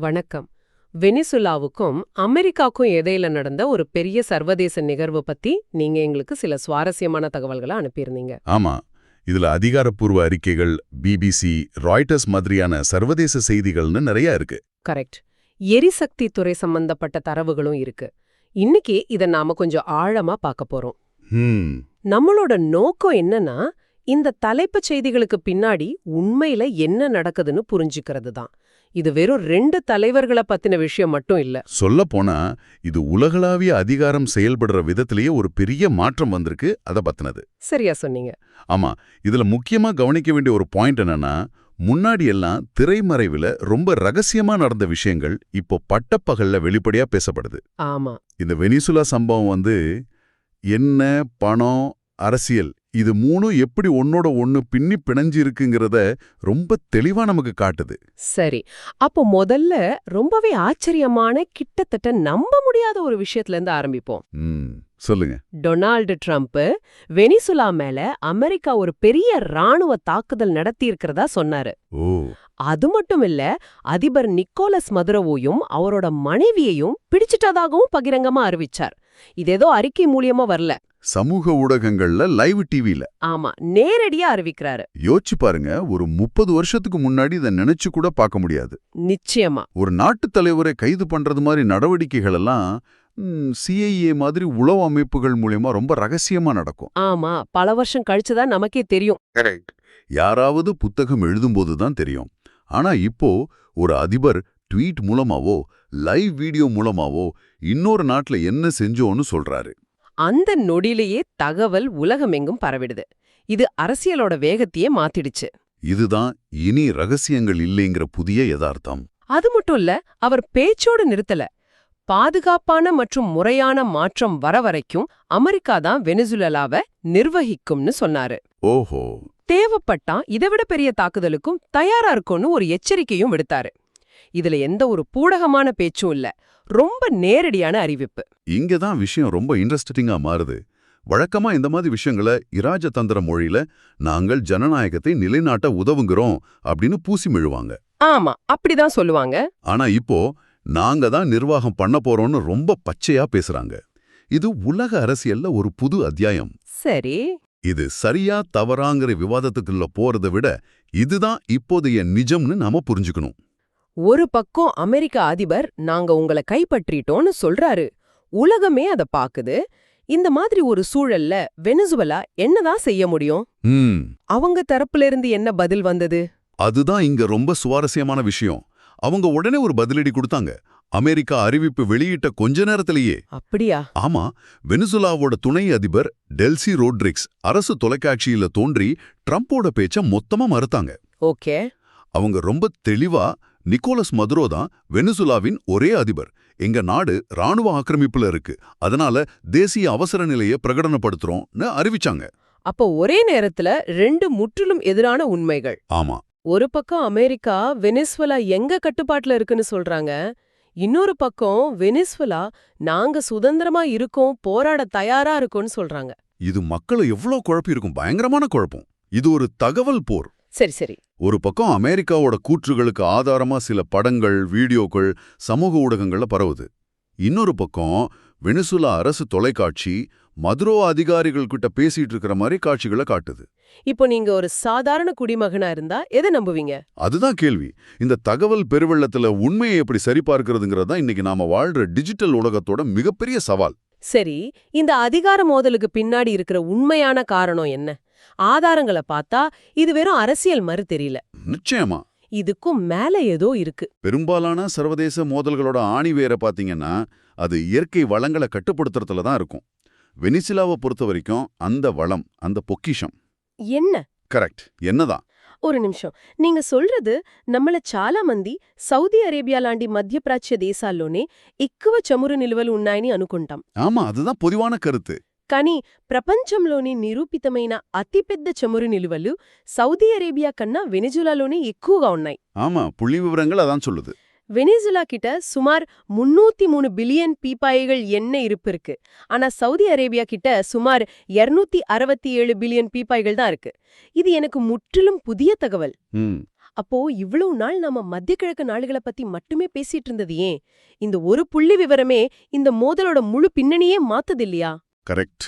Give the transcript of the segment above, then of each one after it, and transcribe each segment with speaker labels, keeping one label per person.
Speaker 1: வணக்கம். வெனிசுலாவுக்கும் அமெரிக்காக்கும் இடையில நடந்த ஒரு பெரிய சர்வதேச நிகழ்வு பத்தி நீங்க எங்களுக்கு சில சுவாரஸ்யமான தகவல்களை அனுப்பியிருந்தீங்க.
Speaker 2: ஆமா. இதுல அதிகாரப்பூர்வ அறிக்கைகள் பிபிசி ராய்டர்ஸ் மாதிரியான சர்வதேச செய்திகள்னு நிறைய இருக்கு.
Speaker 1: கரெக்ட். எரிசக்தி துறை சம்பந்தப்பட்ட தரவுகளும் இருக்கு. இன்னைக்கு இத நாம கொஞ்சம் ஆழமா பார்க்க போறோம். நம்மளோட நோக்கம் என்னன்னா இந்த தலைப்புச் செய்திகளுக்கு பின்னாடி உண்மையில என்ன நடக்குதுன்னு புரிஞ்சுக்கிறது தான் இது வெறும் ரெண்டு தலைவர்களை பத்தின விஷயம் மட்டும் இல்ல.
Speaker 2: சொல்ல போனா இது உலகளாவிய அதிகாரம் செயல்படுற விதத்திலேயே ஒரு பெரிய மாற்றம் வந்திருக்கு அத பத்தினது.
Speaker 1: சரியா சொன்னீங்க.
Speaker 2: ஆமா இதுல முக்கியமா கவனிக்க வேண்டிய ஒரு பாயிண்ட் என்னன்னா முன்னாடி எல்லாம் திரைமறைவுல ரொம்ப ரகசியமா நடந்த விஷயங்கள் இப்போ பட்டப்பகல்ல வெளிப்படையா பேசப்படுது.
Speaker 1: ஆமா.
Speaker 2: இந்த வெனிசுலா சம்பவம் வந்து என்ன பணம் அரசியல் இது மூணும் எப்படி ஒன்னோட ஒன்னு பின்னி பிணைஞ்சு இருக்குங்கிறத ரொம்ப தெளிவா நமக்கு காட்டுது.
Speaker 1: சரி அப்போ முதல்ல ரொம்பவே ஆச்சரியமான கிட்டத்தட்ட நம்ப முடியாத ஒரு விஷயத்துல இருந்து ஆரம்பிப்போம்
Speaker 2: சொல்லுங்க.
Speaker 1: டொனால்டு ட்ரம்ப் வெனிசுலா மேல அமெரிக்கா ஒரு பெரிய ராணுவ தாக்குதல் நடத்தி இருக்கிறதா சொன்னாரு அது மட்டும் இல்ல அதிபர் நிக்கோலஸ் மதுரவோயும் அவரோட மனைவியையும் பிடிச்சிட்டதாகவும் பகிரங்கமா அறிவிச்சார். இது ஏதோ அறிக்கை மூலியமா வரல.
Speaker 2: சமூக ஊடகங்கள்ல லைவ் டிவில
Speaker 1: ஆமா நேரடியா அறிவிக்கிறாரு.
Speaker 2: யோசிச்சு பாருங்க ஒரு முப்பது வருஷத்துக்கு முன்னாடி இதை நினைச்சு கூட பார்க்க முடியாது.
Speaker 1: நிச்சயமா.
Speaker 2: ஒரு நாட்டுத் தலைவரை கைது பண்றது மாதிரி நடவடிக்கைகள் எல்லாம் சிஐஏ மாதிரி உளவு அமைப்புகள் மூலியமா ரொம்ப ரகசியமா நடக்கும்.
Speaker 1: ஆமா பல வருஷம் கழிச்சுதான் நமக்கே தெரியும்.
Speaker 2: யாராவது புத்தகம் எழுதும்போது தான் தெரியும். ஆனா இப்போ ஒரு அதிபர் ட்வீட் மூலமாவோ லைவ் வீடியோ மூலமாவோ இன்னொரு நாட்டுல என்ன செஞ்சோன்னு சொல்றாரு.
Speaker 1: அந்த நொடியிலேயே தகவல் உலகமெங்கும் பரவிடுது. இது அரசியலோட வேகத்தையே மாத்திடுச்சு.
Speaker 2: இதுதான் இனி ரகசியங்கள் இல்லைங்கிற புதிய யதார்த்தம்.
Speaker 1: அது மட்டும் இல்ல அவர் பேச்சோடு நிறுத்தல. பாதுகாப்பான மற்றும் முறையான மாற்றம் வர வரைக்கும் அமெரிக்கா தான் வெனிசுலாவை நிர்வகிக்கும்னு சொன்னாரு.
Speaker 2: ஓஹோ.
Speaker 1: தேவைப்பட்டா இதைவிட பெரிய தாக்குதலுக்கும் தயாரா இருக்கும்னு ஒரு எச்சரிக்கையும் விடுத்தாரு. இதுல எந்த ஒரு பூடகமான பேச்சும் இல்ல. ரொம்ப நேரடியான அறிவிப்பு.
Speaker 2: இங்க தான் விஷயம் ரொம்ப இன்ட்ரெஸ்டிங்கா மாறுது. வழக்கமா இந்த மாதிரி விஷயங்களை இராஜதந்திர மொழியில நாங்கள் ஜனநாயகத்தை நிலைநாட்ட உதவுங்கிறோம் அப்படின்னு பூசி மெழுவாங்க.
Speaker 1: ஆமா அப்படிதான் சொல்லுவாங்க.
Speaker 2: ஆனா இப்போ நாங்க தான் நிர்வாகம் பண்ண போறோம்னு ரொம்ப பச்சையா பேசுறாங்க. இது உலக அரசியல்ல ஒரு புது அத்தியாயம்.
Speaker 1: சரி.
Speaker 2: இது சரியா தவறாங்கிற விவாதத்துக்குள்ள போறதை விட இதுதான் இப்போதைய நிஜம்னு நாம புரிஞ்சுக்கணும்.
Speaker 1: ஒரு பக்கம் அமெரிக்க அதிபர் நாங்க உங்களை கைப்பற்றிட்டோம்னு சொல்றாரு. உலகமே அத பாக்குது. இந்த மாதிரி ஒரு சூழல்ல வெனிசுவலா என்னதான் செய்ய முடியும்? அவங்க தரப்புல இருந்து என்ன பதில் வந்தது?
Speaker 2: அதுதான் இங்க ரொம்ப சுவாரஸ்யமான விஷயம். அவங்க உடனே ஒரு பதிலடி கொடுத்தாங்க. அமெரிக்கா அறிவிப்பு வெளியிட்ட கொஞ்ச நேரத்திலேயே.
Speaker 1: அப்படியா?
Speaker 2: ஆமா. வெனிசுலாவோட துணை அதிபர் டெல்சி ரோட்ரிக்ஸ் அரசு தொலைக்காட்சியில தோன்றி ட்ரம்போட பேச்ச மொத்தமா மறுத்தாங்க.
Speaker 1: ஓகே.
Speaker 2: அவங்க ரொம்ப தெளிவா நிக்கோலஸ் மதுரோ தான் வெனிசுலாவின் ஒரே அதிபர். எங்க நாடு ராணுவ ஆக்கிரமிப்புல இருக்கு. அதனால தேசிய அவசர நிலையை பிரகடனப்படுத்துறோம்னு அறிவிச்சாங்க.
Speaker 1: அப்போ ஒரே நேரத்துல ரெண்டு முற்றிலும் எதிரான உண்மைகள்.
Speaker 2: ஆமா.
Speaker 1: ஒரு பக்கம் அமெரிக்கா வெனிஸ்வலா எங்க கட்டுப்பாட்டுல இருக்குன்னு சொல்றாங்க. இன்னொரு பக்கம் வெனிஸ்வலா நாங்க சுதந்திரமா இருக்கோம் போராட தயாரா இருக்கோம்னு சொல்றாங்க.
Speaker 2: இது மக்களை எவ்வளோ குழப்பி இருக்கும் பயங்கரமான குழப்பம். இது ஒரு தகவல் போர்.
Speaker 1: சரி சரி.
Speaker 2: ஒரு பக்கம் அமெரிக்காவோட கூற்றுகளுக்கு ஆதாரமா சில படங்கள் வீடியோக்கள் சமூக ஊடகங்கள்ல பரவுது. இன்னொரு பக்கம் வெனிசுலா அரசு தொலைக்காட்சி மதுரோ அதிகாரிகள் கிட்ட பேசிட்டு இருக்கிற மாதிரி காட்சிகளை காட்டுது.
Speaker 1: இப்போ நீங்க ஒரு சாதாரண குடிமகனா இருந்தா எதை நம்புவீங்க?
Speaker 2: அதுதான் கேள்வி. இந்த தகவல் பெருவெள்ளத்துல உண்மையை எப்படி சரிபார்க்கிறதுங்கிறது தான் இன்னைக்கு நாம வாழ்ற டிஜிட்டல் உலகத்தோட மிகப்பெரிய சவால்.
Speaker 1: சரி இந்த அதிகார மோதலுக்கு பின்னாடி இருக்கிற உண்மையான காரணம் என்ன? ஆதாரங்களை பார்த்தா இது வெறும் அரசியல் மறு தெரியல
Speaker 2: நிச்சயமா
Speaker 1: இதுக்கும் மேல ஏதோ இருக்கு
Speaker 2: பெரும்பாலான சர்வதேச மோதல்களோட ஆணி வேற பாத்தீங்கன்னா அது இயற்கை வளங்களை கட்டுப்படுத்துறதுல தான் இருக்கும் வெனிசுலாவை பொறுத்த வரைக்கும் அந்த வளம் அந்த பொக்கிஷம்
Speaker 1: என்ன
Speaker 2: கரெக்ட் என்னதான்
Speaker 1: ஒரு నిమిషం நீங்க சொல்றது நம்மள చాలా మంది సౌదీ అరేబియా లాంటి మధ్యప్రాచ్య దేశాల్లోనే ఎక్కువ చమురు నిల్వలు ఉన్నాయని అనుకుంటాం
Speaker 2: ஆமா அதுதான் பொதுவான கருத்து
Speaker 1: కానీ ప్రపంచంలోని నిరూపితమైన అతిపెద్ద చమురు నిల్వలు సౌదీ అరేబియా కన్నా వెనిజులాలోనే ఎక్కువగా ఉన్నాయి
Speaker 2: ஆமா புள்ளி விவரங்கள் அதான் சொல்லுது
Speaker 1: வெனிசுலா கிட்ட சுமார் முன்னூத்தி மூணு பில்லியன் பீப்பாய்கள் எண்ணெய் இருப்பு இருக்கு ஆனா சவுதி அரேபியா கிட்ட சுமார் இருநூத்தி அறுபத்தி ஏழு பில்லியன் பீப்பாய்கள் தான் இருக்கு இது எனக்கு முற்றிலும் புதிய தகவல்
Speaker 2: ம்
Speaker 1: அப்போ இவ்வளவு நாள் நம்ம மத்திய கிழக்கு நாடுகளை பத்தி மட்டுமே பேசிட்டு இருந்தது ஏன் இந்த ஒரு புள்ளி விவரமே இந்த மோதலோட முழு பின்னணியே மாத்துது இல்லையா
Speaker 2: கரெக்ட்.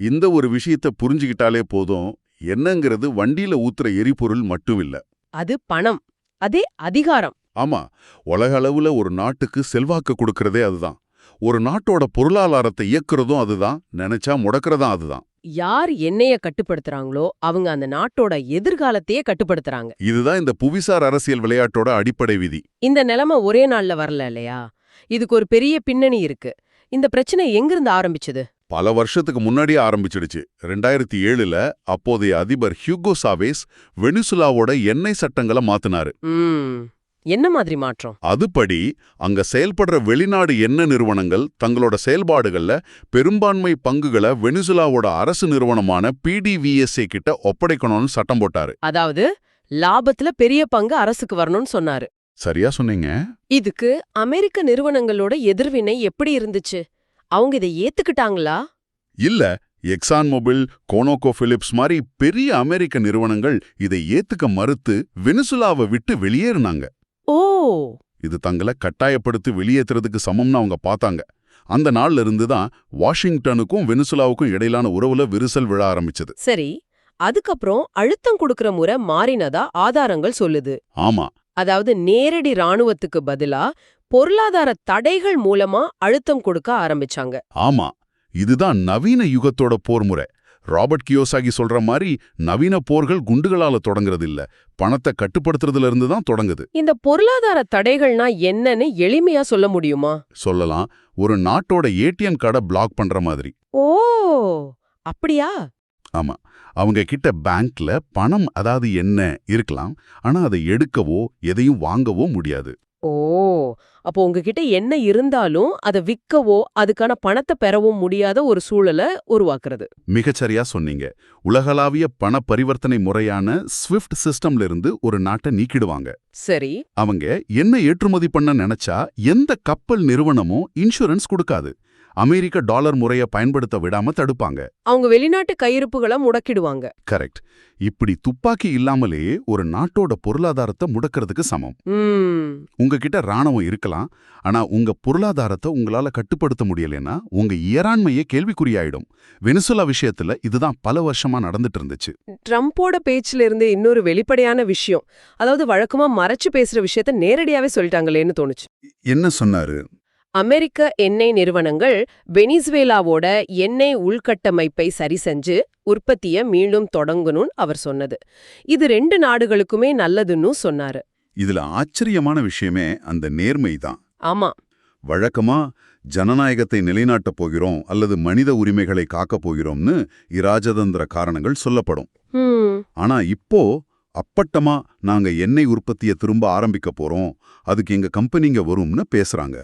Speaker 2: இந்த ஒரு விஷயத்தை புரிஞ்சுக்கிட்டாலே போதும். என்னங்கிறது வண்டியில ஊத்துற எரிபொருள் மட்டும் இல்ல
Speaker 1: அது பணம். அதே அதிகாரம்.
Speaker 2: ஆமா. உலக அளவுல ஒரு நாட்டுக்கு செல்வாக்கு கொடுக்கறதே அதுதான். ஒரு நாட்டோட பொருளாதாரத்தை இயக்குறதும் அதுதான். நினைச்சா முடக்கிறதும் அதுதான்.
Speaker 1: யார் எண்ணெய கட்டுப்படுத்துறாங்களோ அவங்க அந்த நாட்டோட எதிர்காலத்தையே கட்டுப்படுத்துறாங்க.
Speaker 2: இதுதான் இந்த புவிசார் அரசியல் விளையாட்டோட அடிப்படை விதி.
Speaker 1: இந்த நிலைமை ஒரே நாள்ல வரல இல்லையா? இதுக்கு ஒரு பெரிய பின்னணி இருக்கு. இந்த பிரச்சனை எங்கிருந்து ஆரம்பிச்சது?
Speaker 2: பல வருஷத்துக்கு முன்னாடியே ஆரம்பிச்சிடுச்சு. ரெண்டாயிரத்தி ஏழுல அப்போதைய அதிபர் ஹியூகோ சாவேஸ் வெனிசுலாவோட எண்ணெய் சட்டங்களை மாத்தினாரு.
Speaker 1: என்ன மாதிரி மாற்றம்?
Speaker 2: அதுபடி அங்க செயல்படுற வெளிநாடு எண்ணெய் நிறுவனங்கள் தங்களோட செயல்பாடுகள்ல பெரும்பான்மை பங்குகளை வெனிசுலாவோட அரசு நிறுவனமான பிடிவிஎஸ்ஏ கிட்ட ஒப்படைக்கணும்னு சட்டம் போட்டாரு.
Speaker 1: அதாவது லாபத்துல பெரிய பங்கு அரசுக்கு வரணும்னு சொன்னாரு.
Speaker 2: சரியா சொன்னீங்க.
Speaker 1: இதுக்கு அமெரிக்க நிறுவனங்களோட எதிர்வினை எப்படி இருந்துச்சு? அவங்க இதை ஏத்துக்கிட்டாங்களா?
Speaker 2: இல்ல எக்ஸான் மொபில் கோனோகோ பிலிப்ஸ் மாதிரி பெரிய அமெரிக்க நிறுவனங்கள் இதை ஏத்துக்க மறுத்து வெனிசுலாவை விட்டு வெளியேறினாங்க.
Speaker 1: ஓ!
Speaker 2: இது தங்களை கட்டாயப்படுத்தி வெளியேத்துறதுக்கு சமம்னு அவங்க பார்த்தாங்க. அந்த நாள்ல இருந்து தான் வாஷிங்டனுக்கும் வெனிசுலாவுக்கும் இடையிலான உறவுல விரிசல் விழ ஆரம்பிச்சது.
Speaker 1: சரி அதுக்கப்புறம் அழுத்தம் கொடுக்கற முறை மாறினதா ஆதாரங்கள் சொல்லுது.
Speaker 2: ஆமா.
Speaker 1: அதாவது நேரடி ராணுவத்துக்கு பதிலா பொருளாதார தடைகள் மூலமா அழுத்தம் கொடுக்க ஆரம்பிச்சாங்க.
Speaker 2: ஆமா இதுதான் நவீன யுகத்தோட போர் முறை. ராபர்ட் கியோசாகி சொல்ற மாதிரி நவீன போர்கள் குண்டுகளால தொடங்குறது இல்ல பணத்தை கட்டுப்படுத்துறதுல இருந்து தான் தொடங்குது.
Speaker 1: இந்த பொருளாதார தடைகள்னா என்னன்னு எளிமையா சொல்ல முடியுமா?
Speaker 2: சொல்லலாம். ஒரு நாட்டோட ஏடிஎம் கார்டை பிளாக் பண்ற மாதிரி.
Speaker 1: ஓ அப்படியா?
Speaker 2: ஆமா. அவங்க கிட்ட பேங்க்ல பணம் அதாவது என்ன இருக்கலாம். ஆனா அதை எடுக்கவோ எதையும் வாங்கவோ முடியாது.
Speaker 1: ஓ! அப்போ உங்ககிட்ட என்ன இருந்தாலும் அதை விற்கவோ அதுக்கான பணத்தை பெறவும் முடியாத ஒரு சூழலை உருவாக்குறது.
Speaker 2: மிகச்சரியா சொன்னீங்க. உலகளாவிய பண பரிவர்த்தனை முறையான ஸ்விஃப்ட் சிஸ்டம்ல இருந்து ஒரு நாட்டை நீக்கிடுவாங்க.
Speaker 1: சரி.
Speaker 2: அவங்க என்ன ஏற்றுமதி பண்ண நினைச்சா எந்த கப்பல் நிறுவனமும் இன்சூரன்ஸ் கொடுக்காது. அமெரிக்க டாலர் முறைய பயன்படுத்த விடாம தடுப்பாங்க.
Speaker 1: அவங்க வெளிநாட்டு கையிருப்புகளை முடக்கிடுவாங்க.
Speaker 2: கரெக்ட். இப்படி துப்பாக்கி இல்லாமலே ஒரு நாட்டோட பொருளாதாரத்தை முடக்கிறதுக்கு சமம். உங்ககிட்ட ராணுவம் இருக்கலாம் ஆனா உங்க பொருளாதாரத்தை உங்களால கட்டுப்படுத்த முடியலன்னா உங்க இயறாண்மையே கேள்விக்குறியாயிடும். வெனிசுலா விஷயத்துல இதுதான் பல வருஷமா நடந்துட்டு இருந்துச்சு.
Speaker 1: ட்ரம்ப்போட பேச்சுல இருந்து இன்னொரு வெளிப்படையான விஷயம். அதாவது வழக்கமா மறைச்சு பேசுற விஷயத்த நேரடியாவே சொல்லிட்டாங்களேன்னு தோணுச்சு.
Speaker 2: என்ன சொன்னாரு?
Speaker 1: அமெரிக்க எண்ணெய் நிறுவனங்கள் வெனிசுவேலாவோட எண்ணெய் உள்கட்டமைப்பை சரி செஞ்சு உற்பத்திய மீண்டும் தொடங்கணும்னு அவர் சொன்னது. இது ரெண்டு நாடுகளுக்குமே நல்லதுன்னு சொன்னாரு.
Speaker 2: இதுல ஆச்சரியமான விஷயமே அந்த நேர்மை தான்.
Speaker 1: ஆமா.
Speaker 2: வழக்கமா ஜனநாயகத்தை நிலைநாட்டப் போகிறோம் அல்லது மனித உரிமைகளை காக்கப் போகிறோம்னு இராஜதந்திர காரணங்கள் சொல்லப்படும். ஆனா இப்போ அப்பட்டமா நாங்க எண்ணெய் உற்பத்தியை திரும்ப ஆரம்பிக்க போறோம் அதுக்கு எங்க கம்பெனிங்க வரும்னு பேசுறாங்க.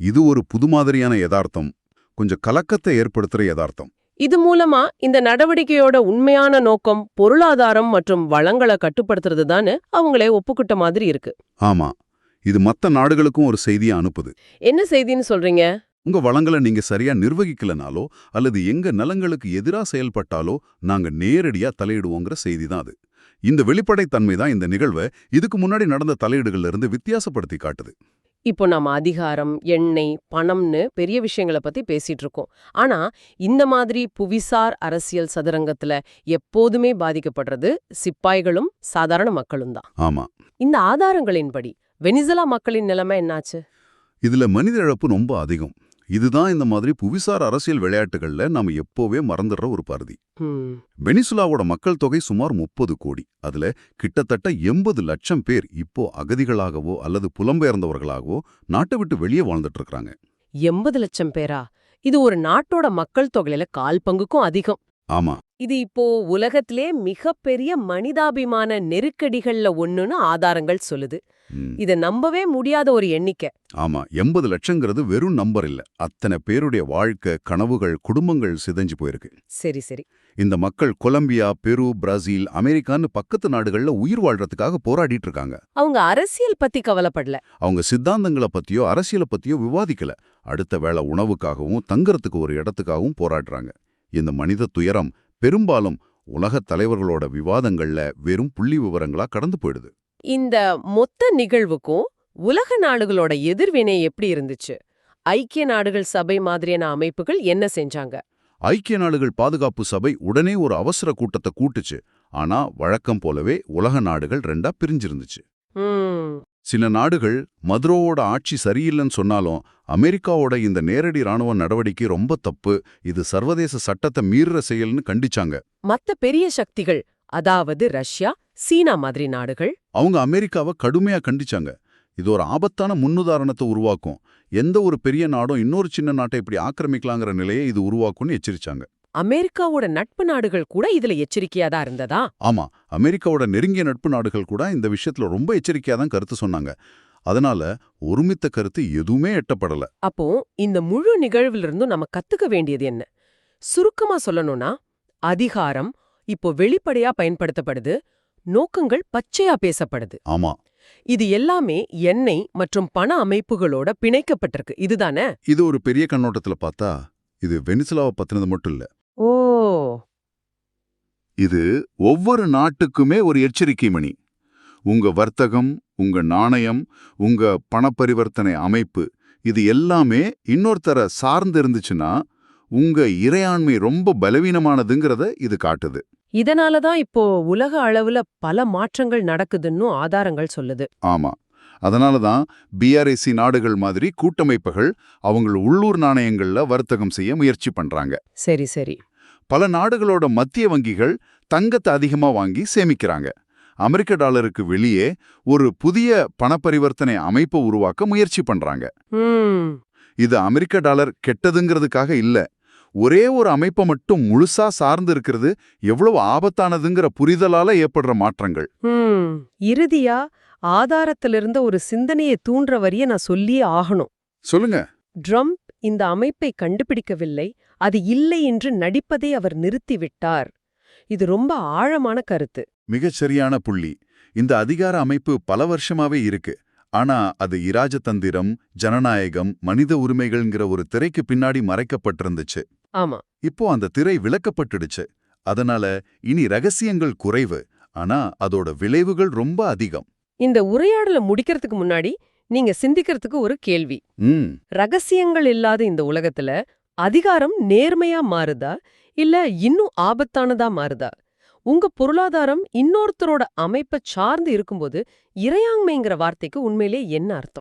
Speaker 2: இது ஒரு புதுமாதிரியான யதார்த்தம். கொஞ்சம் கலக்கத்தை ஏற்படுத்துற யதார்த்தம்.
Speaker 1: இது மூலமா இந்த நடவடிக்கையோட உண்மையான நோக்கம் பொருளாதாரம் மற்றும் வளங்களை கட்டுப்படுத்துறது தானே அவங்களே ஒப்புக்கிட்ட மாதிரி இருக்கு.
Speaker 2: ஆமா. இது மத்த நாடுகளுக்கும் ஒரு செய்தியை அனுப்புது.
Speaker 1: என்ன செய்தின்னு சொல்றீங்க?
Speaker 2: உங்க வளங்களை நீங்க சரியா நிர்வகிக்கலனாலோ அல்லது எங்க நலங்களுக்கு எதிரா செயல்பட்டாலோ நாங்க நேரடியா தலையிடுவோங்கிற செய்தி தான் அது. இந்த வெளிப்படைத்தன்மை தான் இந்த நிகழ்வை இதுக்கு முன்னாடி நடந்த தலையீடுகள்ல இருந்து வித்தியாசப்படுத்தி காட்டுது.
Speaker 1: இப்போ நம்ம அதிகாரம் எண்ணெய் பணம்னு பெரிய விஷயங்களை பத்தி பேசிட்டு இருக்கோம். ஆனா இந்த மாதிரி புவிசார் அரசியல் சதுரங்கத்துல எப்போதுமே பாதிக்கப்படுறது சிப்பாய்களும் சாதாரண மக்களும் தான்.
Speaker 2: ஆமா.
Speaker 1: இந்த ஆதாரங்களின்படி வெனிசுலா மக்களின் நிலைமை என்னாச்சு?
Speaker 2: இதுல மனித இழப்பு ரொம்ப அதிகம். இதுதான் இந்த மாதிரி புவிசார் அரசியல் விளையாட்டுகள்ல நாம எப்போவே மறந்துடுற ஒரு பருதி. வெனிசுலாவோட மக்கள் தொகை சுமார் முப்பது கோடி. அதுல கிட்டத்தட்ட எண்பது லட்சம் பேர் இப்போ அகதிகளாகவோ அல்லது புலம்பெயர்ந்தவர்களாகவோ நாட்டை விட்டு வெளியே வாழ்ந்துட்டு இருக்காங்க
Speaker 1: எண்பது லட்சம் பேரா? இது ஒரு நாட்டோட மக்கள் தொகையில கால் பங்குக்கும் அதிகம்.
Speaker 2: ஆமா.
Speaker 1: இது இப்போ உலகத்திலே மிகப்பெரிய மனிதாபிமான நெருக்கடிகள்ல ஒண்ணுன்னு ஆதாரங்கள் சொல்லுது. இத நம்பவே முடியாத ஒரு எண்ணிக்கை.
Speaker 2: ஆமா எண்பது லட்சங்கிறது வெறும் நம்பர் இல்ல. அத்தனை பேருடைய வாழ்க்கை கனவுகள் குடும்பங்கள் சிதைஞ்சு போயிருக்கு.
Speaker 1: சரி சரி.
Speaker 2: இந்த மக்கள் கொலம்பியா பெரு பிரேசில் அமெரிக்கான்னு பக்கத்து நாடுகள்ல உயிர் வாழ்றதுக்காக போராடிட்டு இருக்காங்க
Speaker 1: அவங்க அரசியல் பத்தி கவலைப்படல.
Speaker 2: அவங்க சித்தாந்தங்களை பத்தியோ அரசியலை பத்தியோ விவாதிக்கல. அடுத்த வேளை உணவுக்காகவும் தங்கறதுக்கு ஒரு இடத்துக்காகவும் போராடுறாங்க. இந்த மனித துயரம் பெரும்பாலும் உலகத் தலைவர்களோட விவாதங்கள்ல வெறும் புள்ளி விவரங்களா கடந்து போயிடுது.
Speaker 1: இந்த மொத்த நிகழ்வுக்கும் உலக நாடுகளோட எதிர்வினை எப்படி இருந்துச்சு? ஐக்கிய நாடுகள் சபை மாதிரியான அமைப்புகள் என்ன செஞ்சாங்க?
Speaker 2: ஐக்கிய நாடுகள் பாதுகாப்பு சபை உடனே ஒரு அவசர கூட்டத்தை கூட்டுச்சு. ஆனா வழக்கம் போலவே உலக நாடுகள் ரெண்டா பிரிஞ்சிருந்துச்சு. சில நாடுகள் மதுரோவோட ஆட்சி சரியில்லைன்னு சொன்னாலும் அமெரிக்காவோட இந்த நேரடி ராணுவ நடவடிக்கை ரொம்ப தப்பு. இது சர்வதேச சட்டத்தை மீறுற செயல்னு கண்டிச்சாங்க.
Speaker 1: மத்த பெரிய சக்திகள் அதாவது ரஷ்யா சீனா மாதிரி நாடுகள்.
Speaker 2: அவங்க அமெரிக்காவை கடுமையா கண்டிச்சாங்க. இது ஒரு ஆபத்தான முன்னுதாரணத்தை உருவாக்கும். எந்த ஒரு பெரிய நாடும் இன்னொரு சின்ன நாட்டை இப்படி ஆக்கிரமிக்கலாங்கிற நிலையை இது உருவாக்கும்னு எச்சரிச்சாங்க.
Speaker 1: அமெரிக்காவோட நட்பு நாடுகள் கூட இதுல எச்சரிக்கையா தான் இருந்ததா?
Speaker 2: ஆமா அமெரிக்காவோட நெருங்கிய நட்பு நாடுகள் கூட இந்த விஷயத்துல ரொம்ப எச்சரிக்கையா தான் கருத்து சொன்னாங்க. அதனால ஒருமித்த கருத்து எதுவுமே எட்டப்படல.
Speaker 1: அப்போ இந்த முழு நிகழ்விலிருந்தும் நம்ம கத்துக்க வேண்டியது என்ன? சுருக்கமா சொல்லணும்னா அதிகாரம் இப்போ வெளிப்படையா பயன்படுத்தப்படுது. நோக்கங்கள் பச்சையா பேசப்படுது.
Speaker 2: ஆமா.
Speaker 1: இது எல்லாமே எண்ணெய் மற்றும் பண அமைப்புகளோட பிணைக்கப்பட்டிருக்கு. இதுதானே?
Speaker 2: இது ஒரு பெரிய கண்ணோட்டத்துல பார்த்தா இது வெனிசுலாவை பத்தினது மட்டும் இல்ல.
Speaker 1: ஓ.
Speaker 2: இது ஒவ்வொரு நாட்டுக்குமே ஒரு எச்சரிக்கை மணி. உங்க வர்த்தகம் உங்க நாணயம் உங்க பணப்பரிவர்த்தனை அமைப்பு இது எல்லாமே இன்னொருத்தர சார்ந்து இருந்துச்சுன்னா உங்க இறையாண்மை ரொம்ப பலவீனமானதுங்கிறத இது காட்டுது.
Speaker 1: இதனால தான் இப்போ உலக அளவுல பல மாற்றங்கள் நடக்குதுன்னு ஆதாரங்கள் சொல்லுது.
Speaker 2: ஆமா. அதனால தான் பிஆர்ஐசி நாடுகள் மாதிரி கூட்டமைப்புகள் அவங்கள் உள்ளூர் நாணயங்கள்ல வர்த்தகம் செய்ய முயற்சி பண்றாங்க.
Speaker 1: சரி சரி.
Speaker 2: பல நாடுகளோட மத்திய வங்கிகள் தங்கத்தை அதிகமா வாங்கி சேமிக்கிறாங்க. அமெரிக்க டாலருக்கு வெளியே ஒரு புதிய பணப்பரிவர்த்தனை அமைப்பை உருவாக்க முயற்சி பண்றாங்க. இது அமெரிக்க டாலர் கெட்டதுங்கிறதுக்காக இல்ல. ஒரே ஒரு அமைப்பை மட்டும் முழுசா சார்ந்து இருக்கிறது எவ்வளவு ஆபத்தானதுங்கிற புரிதலால ஏற்படுற மாற்றங்கள்.
Speaker 1: இறுதியா ஆதாரத்திலிருந்த ஒரு சிந்தனையை தூண்டுற வரிய நான் சொல்லியே ஆகணும்.
Speaker 2: சொல்லுங்க.
Speaker 1: ட்ரம்ப் இந்த அமைப்பை கண்டுபிடிக்கவில்லை அது இல்லை என்று நடிப்பதை அவர் நிறுத்திவிட்டார். இது ரொம்ப ஆழமான கருத்து.
Speaker 2: மிகச் சரியான புள்ளி. இந்த அதிகார அமைப்பு பல வருஷமாவே இருக்கு. ஆனா அது இராஜதந்திரம் ஜனநாயகம் மனித உரிமைகள்ங்கிற ஒரு திரைக்கு பின்னாடி மறைக்கப்பட்டிருந்துச்சு.
Speaker 1: ஆமா.
Speaker 2: இப்போ அந்த திரை விளக்கப்பட்டுடுச்சு. அதனால இனி ரகசியங்கள் குறைவு. ஆனா அதோட விளைவுகள் ரொம்ப அதிகம்.
Speaker 1: இந்த உரையாடலை முடிக்கிறதுக்கு முன்னாடி நீங்க சிந்திக்கிறதுக்கு ஒரு கேள்வி. ரகசியங்கள் இல்லாத இந்த உலகத்துல அதிகாரம் நேர்மையா மாறுதா? இல்ல இன்னும் ஆபத்தானதா மாறுதா? உங்க பொருளாதாரம் இன்னொருத்தரோட அமைப்பை சார்ந்து இருக்கும்போது இறையாண்மைங்கிற வார்த்தைக்கு உண்மையிலே என்ன அர்த்தம்?